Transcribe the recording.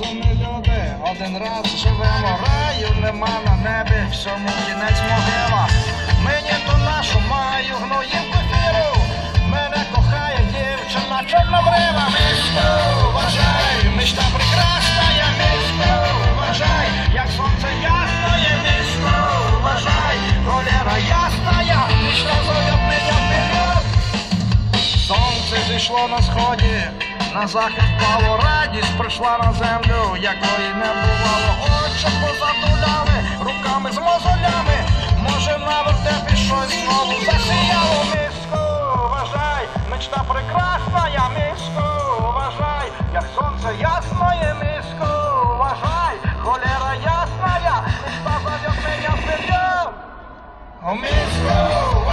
розумні люди, один раз живемо, раю нема на небі, всьому кінець могила. Мені ту нашу маю гноївку фіру, мене кохає дівчина, чорнобрива, мишку, вважай, мечта прекрасна, я мишку, вважай, як сонце ясне, мишку, вважай, холера ясна, я мечта зовет меня. Сонце зійшло на сході, на захід впало радість, прийшла на землю, якої не бувало. Очі позатуляли, руками з мозолями. Може на вертепі щось знову засіяло. Мишку, вважай, мечта прекрасна, я мишку, вважай, як сонце ясне, мишку, вважай, холера ясна, я, мечта. О, мишку, вважай,